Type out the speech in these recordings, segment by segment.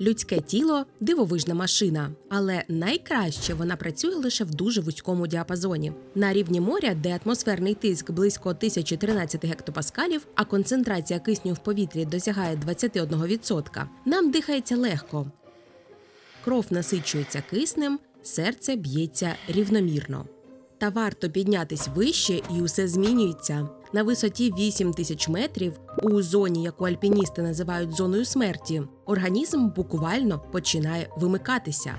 Людське тіло дивовижна машина, але найкраще вона працює лише в дуже вузькому діапазоні. На рівні моря, де атмосферний тиск близько 1013 гектопаскалів, а концентрація кисню в повітрі досягає 21%, нам дихається легко. Кров насичується киснем, серце б'ється рівномірно. Та варто піднятись вище, і усе змінюється. На висоті 8 тисяч метрів, у зоні, яку альпіністи називають зоною смерті, організм буквально починає вимикатися.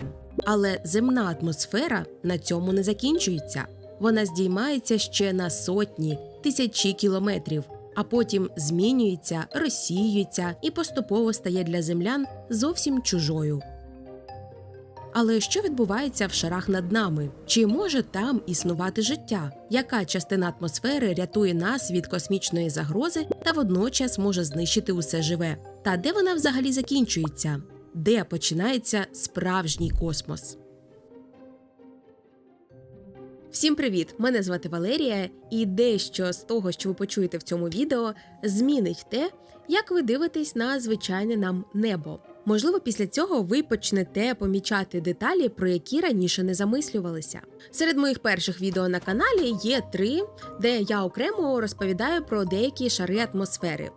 Але земна атмосфера на цьому не закінчується. Вона здіймається ще на сотні, тисячі кілометрів, а потім змінюється, розсіюється і поступово стає для землян зовсім чужою. Але що відбувається в шарах над нами? Чи може там існувати життя? Яка частина атмосфери рятує нас від космічної загрози та водночас може знищити усе живе? Та де вона взагалі закінчується? Де починається справжній космос? Всім привіт! Мене звати Валерія, і дещо з того, що ви почуєте в цьому відео, змінить те, як ви дивитесь на звичайне нам небо. Можливо, після цього ви почнете помічати деталі, про які раніше не замислювалися. Серед моїх перших відео на каналі є три, де я окремо розповідаю про деякі шари атмосфери.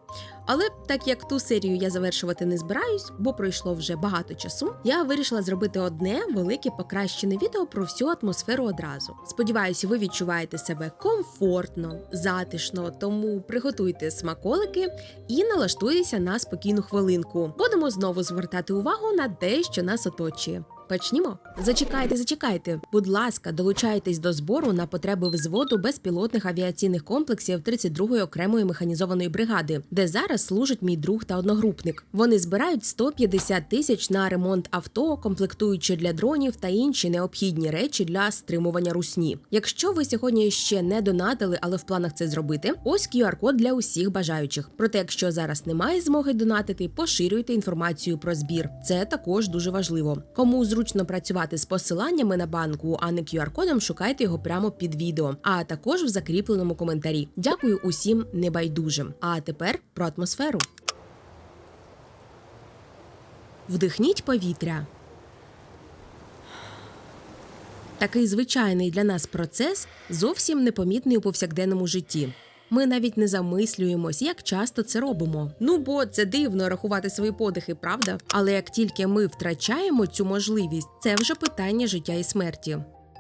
Але так як ту серію я завершувати не збираюсь, бо пройшло вже багато часу, я вирішила зробити одне велике покращене відео про всю атмосферу одразу. Сподіваюся, ви відчуваєте себе комфортно, затишно, тому приготуйте смаколики і налаштуйтеся на спокійну хвилинку. Будемо знову звертати увагу на те, що нас оточує. Почнімо. Зачекайте, зачекайте. Будь ласка, долучайтесь до збору на потреби взводу безпілотних авіаційних комплексів 32-ї окремої механізованої бригади, де зараз служить мій друг та одногрупник. Вони збирають 150 тисяч на ремонт авто, комплектуючи для дронів та інші необхідні речі для стримування русні. Якщо ви сьогодні ще не донатили, але в планах це зробити, ось QR-код для усіх бажаючих. Проте, якщо зараз немає змоги донатити, поширюйте інформацію про збір. Це також дуже важливо. Кому зручно працювати з посиланнями на банку, а не QR-кодом, шукайте його прямо під відео, а також в закріпленому коментарі. Дякую усім небайдужим. А тепер про атмосферу. Вдихніть повітря. Такий звичайний для нас процес зовсім непомітний у повсякденному житті. Ми навіть не замислюємось, як часто це робимо. Ну бо це дивно рахувати свої подихи, правда? Але як тільки ми втрачаємо цю можливість, це вже питання життя і смерті.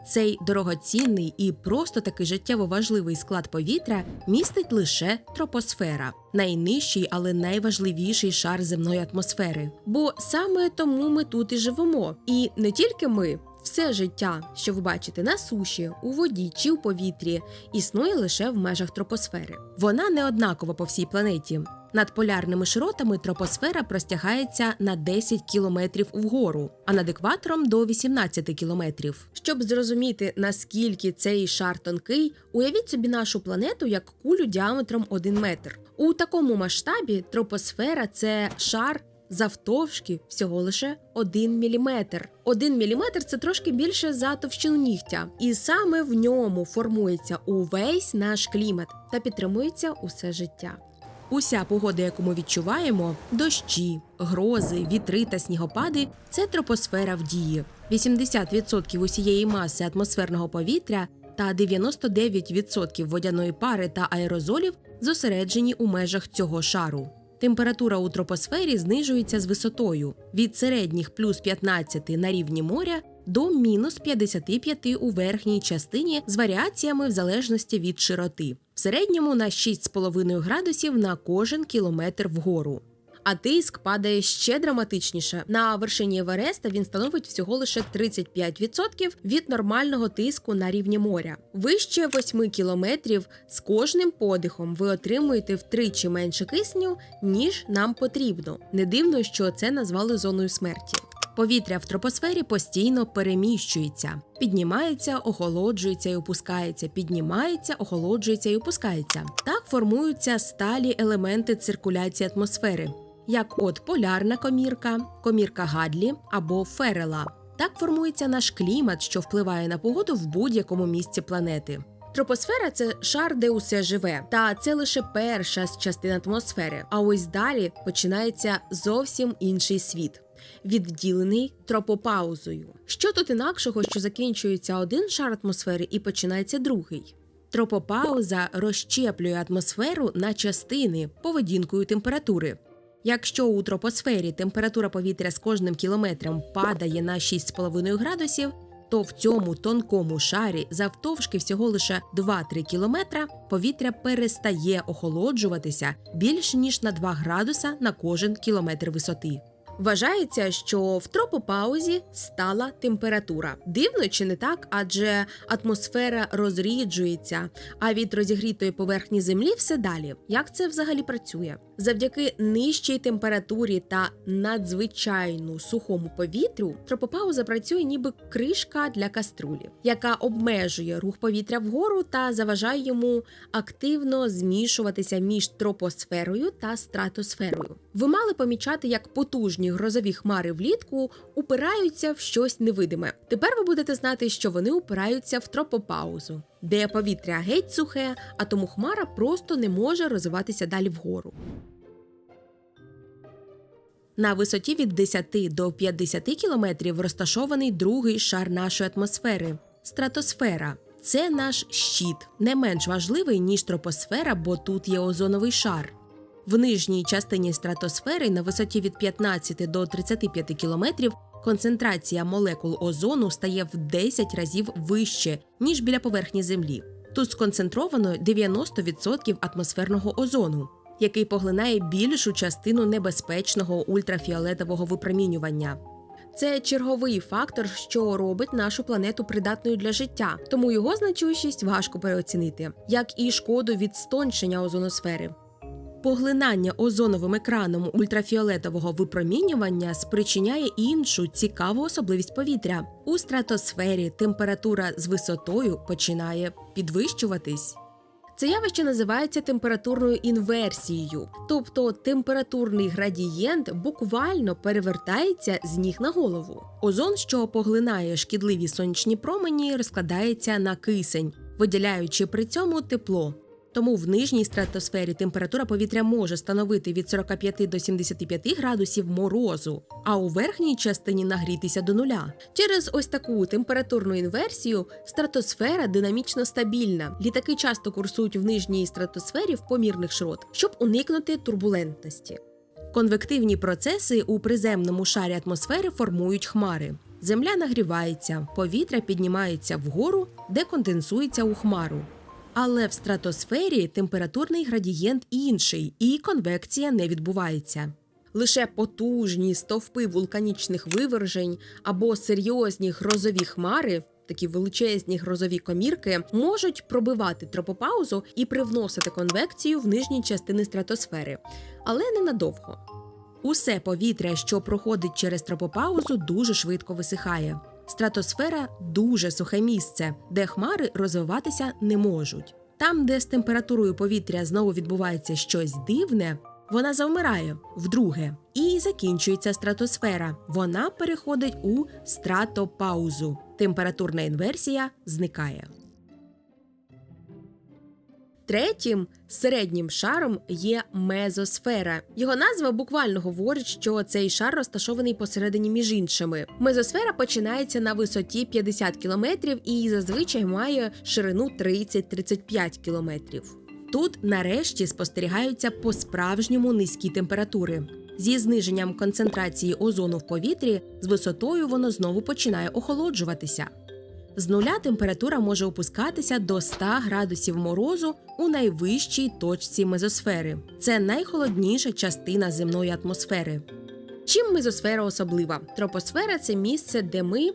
Цей дорогоцінний і просто таки життєво важливий склад повітря містить лише тропосфера, найнижчий, але найважливіший шар земної атмосфери. Бо саме тому ми тут і живемо. І не тільки ми, все життя, що ви бачите на суші, у воді чи у повітрі, існує лише в межах тропосфери. Вона не однакова по всій планеті. Над полярними широтами тропосфера простягається на 10 кілометрів вгору, а над екватором до 18 кілометрів. Щоб зрозуміти наскільки цей шар тонкий, уявіть собі нашу планету як кулю діаметром 1 метр. У такому масштабі тропосфера це шар завтовшки всього лише 1 міліметр. 1 міліметр це трошки більше за товщину нігтя, і саме в ньому формується увесь наш клімат та підтримується усе життя. Уся погода, яку ми відчуваємо дощі, грози, вітри та снігопади це тропосфера в дії. 80% усієї маси атмосферного повітря та 99% водяної пари та аерозолів зосереджені у межах цього шару. Температура у тропосфері знижується з висотою від середніх плюс 15 на рівні моря до мінус 55 у верхній частині з варіаціями в залежності від широти, в середньому на 6,5 градусів на кожен кілометр вгору. А тиск падає ще драматичніше. На вершині Евереста він становить всього лише 35% від нормального тиску на рівні моря. Вище 8 кілометрів з кожним подихом ви отримуєте втричі менше кисню, ніж нам потрібно. Не дивно, що це назвали зоною смерті. Повітря в тропосфері постійно переміщується, піднімається, охолоджується і опускається, піднімається, охолоджується і опускається. Так формуються сталі елементи циркуляції атмосфери, як от полярна комірка, комірка Гадлі або Ферела. Так формується наш клімат, що впливає на погоду в будь-якому місці планети. Тропосфера це шар, де усе живе, та це лише перша з частин атмосфери. А ось далі починається зовсім інший світ. відділений тропопаузою. Що тут інакшого, що закінчується один шар атмосфери і починається другий? Тропопауза розщеплює атмосферу на частини поведінкою температури. Якщо у тропосфері температура повітря з кожним кілометром падає на 6,5 градусів, то в цьому тонкому шарі завтовшки всього лише 2-3 кілометра повітря перестає охолоджуватися більш ніж на 2 градуса на кожен кілометр висоти. Вважається, що в тропопаузі стала температура. Дивно чи не так, адже атмосфера розріджується, а від розігрітої поверхні землі все далі. Як це взагалі працює? Завдяки нижчій температурі та надзвичайно сухому повітрю тропопауза працює ніби кришка для каструлі, яка обмежує рух повітря вгору та заважає йому активно змішуватися між тропосферою та стратосферою. Ви мали помічати, як потужні грозові хмари влітку упираються в щось невидиме. Тепер ви будете знати, що вони упираються в тропопаузу, де повітря геть сухе, а тому хмара просто не може розвиватися далі вгору. На висоті від 10 до 50 кілометрів розташований другий шар нашої атмосфери стратосфера. Це наш щит, не менш важливий, ніж тропосфера, бо тут є озоновий шар. В нижній частині стратосфери на висоті від 15 до 35 кілометрів концентрація молекул озону стає в 10 разів вище, ніж біля поверхні Землі. Тут сконцентровано 90% атмосферного озону, який поглинає більшу частину небезпечного ультрафіолетового випромінювання. Це черговий фактор, що робить нашу планету придатною для життя, тому його значущість важко переоцінити, як і шкоду від стончення озоносфери. Поглинання озоновим екраном ультрафіолетового випромінювання спричиняє іншу цікаву особливість повітря. У стратосфері температура з висотою починає підвищуватись. Це явище називається температурною інверсією, тобто температурний градієнт буквально перевертається з ніг на голову. Озон, що поглинає шкідливі сонячні промені, розкладається на кисень, виділяючи при цьому тепло. Тому в нижній стратосфері температура повітря може становити від 45 до 75 градусів морозу, а у верхній частині нагрітися до нуля. Через ось таку температурну інверсію стратосфера динамічно стабільна. Літаки часто курсують в нижній стратосфері в помірних широт, щоб уникнути турбулентності. Конвективні процеси у приземному шарі атмосфери формують хмари. Земля нагрівається, повітря піднімається вгору, де конденсується у хмару. Але в стратосфері температурний градієнт інший, і конвекція не відбувається. Лише потужні стовпи вулканічних вивержень або серйозні грозові хмари, такі величезні грозові комірки, можуть пробивати тропопаузу і привносити конвекцію в нижні частини стратосфери, але ненадовго. Усе повітря, що проходить через тропопаузу, дуже швидко висихає. Стратосфера дуже сухе місце, де хмари розвиватися не можуть. Там, де з температурою повітря знову відбувається щось дивне, вона завмирає вдруге і закінчується стратосфера. Вона переходить у стратопаузу. Температурна інверсія зникає. Третім середнім шаром є мезосфера. Його назва буквально говорить, що цей шар розташований посередині між іншими. Мезосфера починається на висоті 50 км і зазвичай має ширину 30-35 км. Тут нарешті спостерігаються по-справжньому низькі температури. Зі зниженням концентрації озону в повітрі з висотою воно знову починає охолоджуватися. З нуля температура може опускатися до 100 градусів морозу у найвищій точці мезосфери. Це найхолодніша частина земної атмосфери. Чим мезосфера особлива? Тропосфера це місце, де ми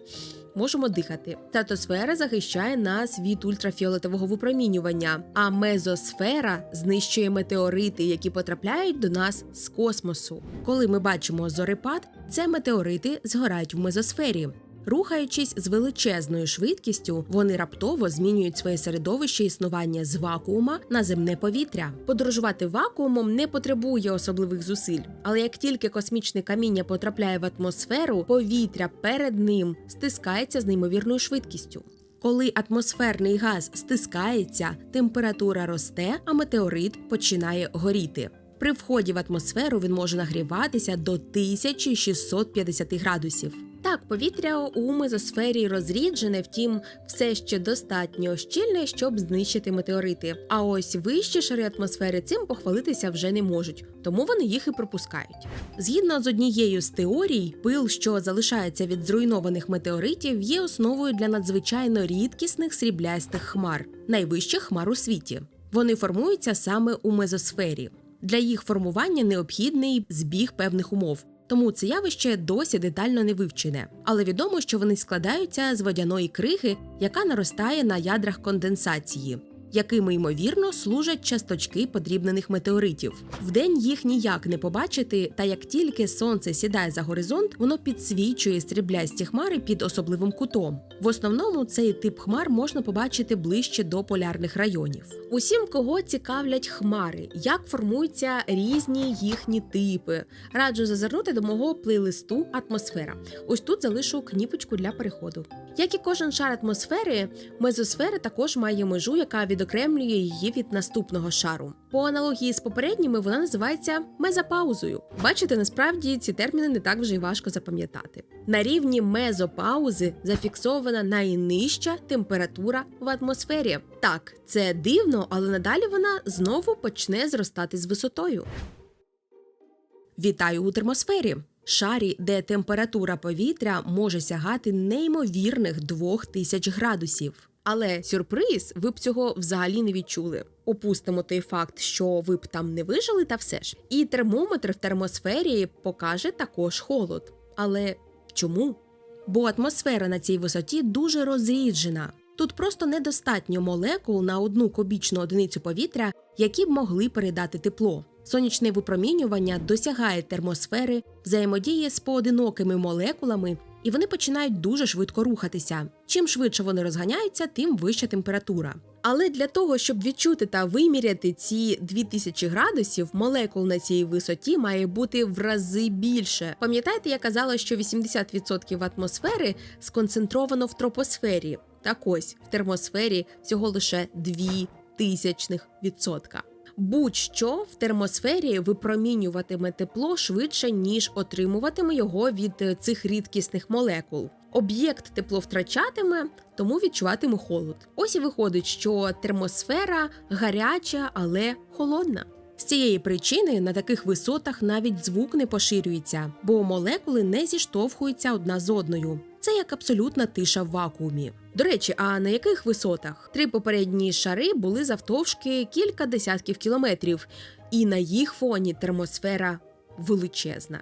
можемо дихати. Стратосфера захищає нас від ультрафіолетового випромінювання, а мезосфера знищує метеорити, які потрапляють до нас з космосу. Коли ми бачимо зорепад, це метеорити згорають в мезосфері. Рухаючись з величезною швидкістю, вони раптово змінюють своє середовище існування з вакуума на земне повітря. Подорожувати вакуумом не потребує особливих зусиль, але як тільки космічне каміння потрапляє в атмосферу, повітря перед ним стискається з неймовірною швидкістю. Коли атмосферний газ стискається, температура росте, а метеорит починає горіти. При вході в атмосферу він може нагріватися до 1650 градусів. Так, повітря у мезосфері розріджене, втім, все ще достатньо щільне, щоб знищити метеорити. А ось вищі шари атмосфери цим похвалитися вже не можуть, тому вони їх і пропускають. Згідно з однією з теорій, пил, що залишається від зруйнованих метеоритів, є основою для надзвичайно рідкісних сріблястих хмар, найвищих хмар у світі. Вони формуються саме у мезосфері. Для їх формування необхідний збіг певних умов. Тому це явище досі детально не вивчене, але відомо, що вони складаються з водяної криги, яка наростає на ядрах конденсації, якими ймовірно служать часточки подрібнених метеоритів. Вдень їх ніяк не побачити, та як тільки сонце сідає за горизонт, воно підсвічує стріблясті хмари під особливим кутом. В основному цей тип хмар можна побачити ближче до полярних районів. Усім, кого цікавлять хмари, як формуються різні їхні типи. Раджу зазирнути до мого плейлисту Атмосфера. Ось тут залишу кніпочку для переходу. Як і кожен шар атмосфери, мезосфера також має межу, яка відокремлює її від наступного шару. По аналогії з попередніми вона називається мезопаузою. Бачите, насправді ці терміни не так вже й важко запам'ятати. На рівні мезопаузи зафіксована найнижча температура в атмосфері. Так, це дивно, але надалі вона знову почне зростати з висотою. Вітаю у термосфері. Шарі, де температура повітря може сягати неймовірних 2000 градусів. Але сюрприз, ви б цього взагалі не відчули. Опустимо той факт, що ви б там не вижили, та все ж. І термометр в термосфері покаже також холод. Але чому? Бо атмосфера на цій висоті дуже розріджена. Тут просто недостатньо молекул на одну кубічну одиницю повітря, які б могли передати тепло. Сонячне випромінювання досягає термосфери, взаємодіє з поодинокими молекулами, і вони починають дуже швидко рухатися. Чим швидше вони розганяються, тим вища температура. Але для того, щоб відчути та виміряти ці 2000 градусів, молекул на цій висоті має бути в рази більше. Пам'ятаєте, я казала, що 80% атмосфери сконцентровано в тропосфері. Так ось в термосфері всього лише 2 тисячних відсотка. Будь-що в термосфері випромінюватиме тепло швидше, ніж отримуватиме його від е, цих рідкісних молекул. Об'єкт тепло втрачатиме, тому відчуватиме холод. Ось і виходить, що термосфера гаряча, але холодна. З цієї причини на таких висотах навіть звук не поширюється, бо молекули не зіштовхуються одна з одною. Це як абсолютна тиша в вакуумі. До речі, а на яких висотах? Три попередні шари були завтовшки кілька десятків кілометрів, і на їх фоні термосфера величезна.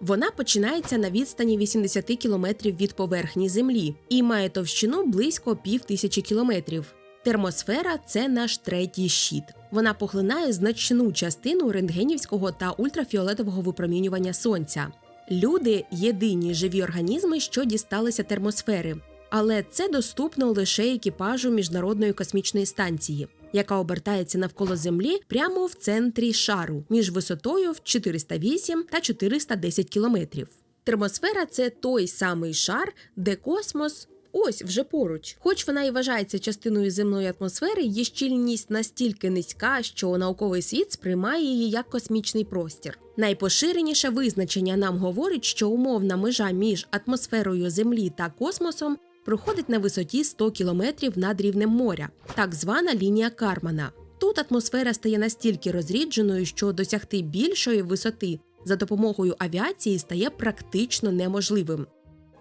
Вона починається на відстані 80 кілометрів від поверхні Землі і має товщину близько пів тисячі кілометрів. Термосфера це наш третій щит. Вона поглинає значну частину рентгенівського та ультрафіолетового випромінювання сонця. Люди єдині живі організми, що дісталися термосфери, але це доступно лише екіпажу міжнародної космічної станції, яка обертається навколо Землі прямо в центрі шару між висотою в 408 та 410 кілометрів. Термосфера це той самий шар, де космос. Ось вже поруч. Хоч вона і вважається частиною земної атмосфери, її щільність настільки низька, що науковий світ сприймає її як космічний простір. Найпоширеніше визначення нам говорить, що умовна межа між атмосферою Землі та космосом проходить на висоті 100 кілометрів над рівнем моря, так звана лінія Кармана. Тут атмосфера стає настільки розрідженою, що досягти більшої висоти за допомогою авіації стає практично неможливим.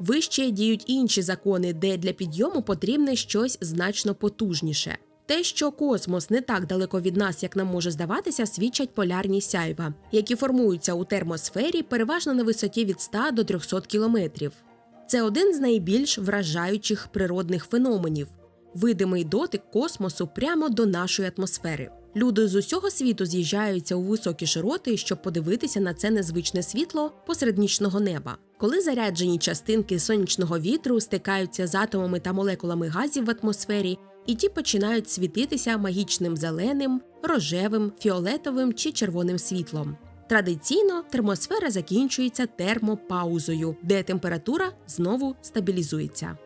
Вище діють інші закони, де для підйому потрібне щось значно потужніше. Те, що космос не так далеко від нас, як нам може здаватися, свідчать полярні сяйва, які формуються у термосфері переважно на висоті від 100 до 300 кілометрів. Це один з найбільш вражаючих природних феноменів видимий дотик космосу прямо до нашої атмосфери. Люди з усього світу з'їжджаються у високі широти, щоб подивитися на це незвичне світло посеред нічного неба. Коли заряджені частинки сонячного вітру стикаються з атомами та молекулами газів в атмосфері, і ті починають світитися магічним зеленим, рожевим, фіолетовим чи червоним світлом. Традиційно термосфера закінчується термопаузою, де температура знову стабілізується.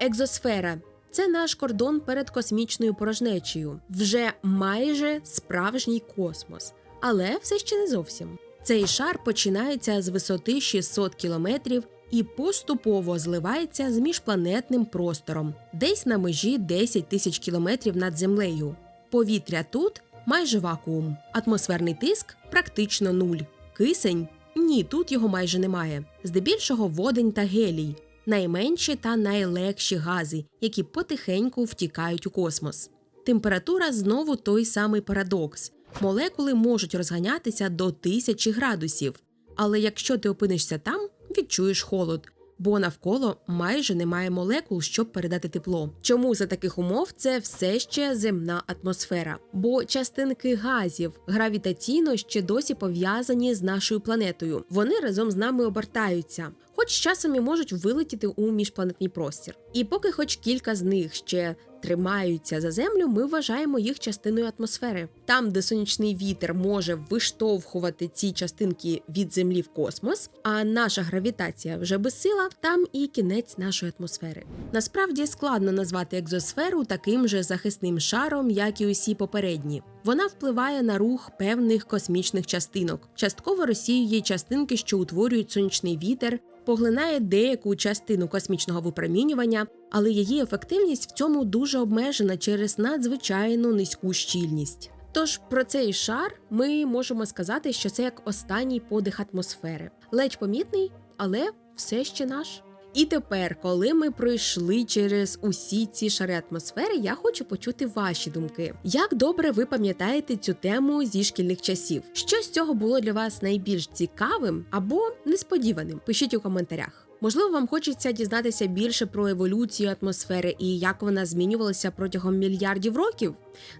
Екзосфера Це наш кордон перед космічною порожнечею. Вже майже справжній космос, але все ще не зовсім. Цей шар починається з висоти 600 кілометрів і поступово зливається з міжпланетним простором, десь на межі 10 тисяч кілометрів над землею. Повітря тут майже вакуум, атмосферний тиск практично нуль. Кисень ні, тут його майже немає. Здебільшого водень та гелій, найменші та найлегші гази, які потихеньку втікають у космос. Температура знову той самий парадокс. Молекули можуть розганятися до тисячі градусів, але якщо ти опинишся там, відчуєш холод, бо навколо майже немає молекул, щоб передати тепло. Чому за таких умов це все ще земна атмосфера? Бо частинки газів гравітаційно ще досі пов'язані з нашою планетою. Вони разом з нами обертаються. Хоч часом і можуть вилетіти у міжпланетний простір. І поки хоч кілька з них ще тримаються за землю, ми вважаємо їх частиною атмосфери. Там, де сонячний вітер може виштовхувати ці частинки від землі в космос, а наша гравітація вже безсила, там і кінець нашої атмосфери. Насправді складно назвати екзосферу таким же захисним шаром, як і усі попередні. Вона впливає на рух певних космічних частинок, частково розсіює частинки, що утворюють сонячний вітер, поглинає деяку частину космічного випромінювання, але її ефективність в цьому дуже обмежена через надзвичайну низьку щільність. Тож про цей шар ми можемо сказати, що це як останній подих атмосфери, ледь помітний, але все ще наш. І тепер, коли ми пройшли через усі ці шари атмосфери, я хочу почути ваші думки. Як добре ви пам'ятаєте цю тему зі шкільних часів? Що з цього було для вас найбільш цікавим або несподіваним? Пишіть у коментарях. Можливо, вам хочеться дізнатися більше про еволюцію атмосфери і як вона змінювалася протягом мільярдів років.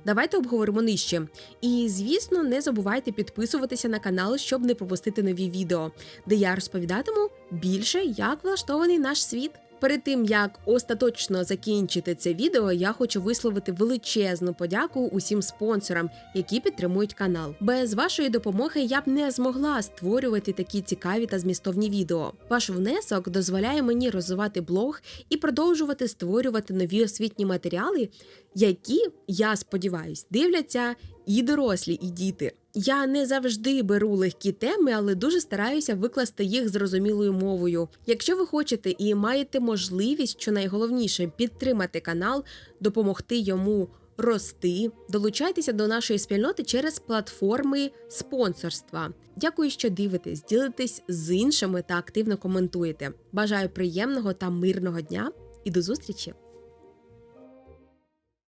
Давайте обговоримо нижче. І звісно, не забувайте підписуватися на канал, щоб не пропустити нові відео, де я розповідатиму більше, як влаштований наш світ. Перед тим як остаточно закінчити це відео, я хочу висловити величезну подяку усім спонсорам, які підтримують канал. Без вашої допомоги я б не змогла створювати такі цікаві та змістовні відео. Ваш внесок дозволяє мені розвивати блог і продовжувати створювати нові освітні матеріали, які я сподіваюсь дивляться і дорослі, і діти. Я не завжди беру легкі теми, але дуже стараюся викласти їх зрозумілою мовою. Якщо ви хочете і маєте можливість, що найголовніше підтримати канал, допомогти йому рости, долучайтеся до нашої спільноти через платформи спонсорства. Дякую, що дивитесь, ділитесь з іншими та активно коментуєте. Бажаю приємного та мирного дня і до зустрічі!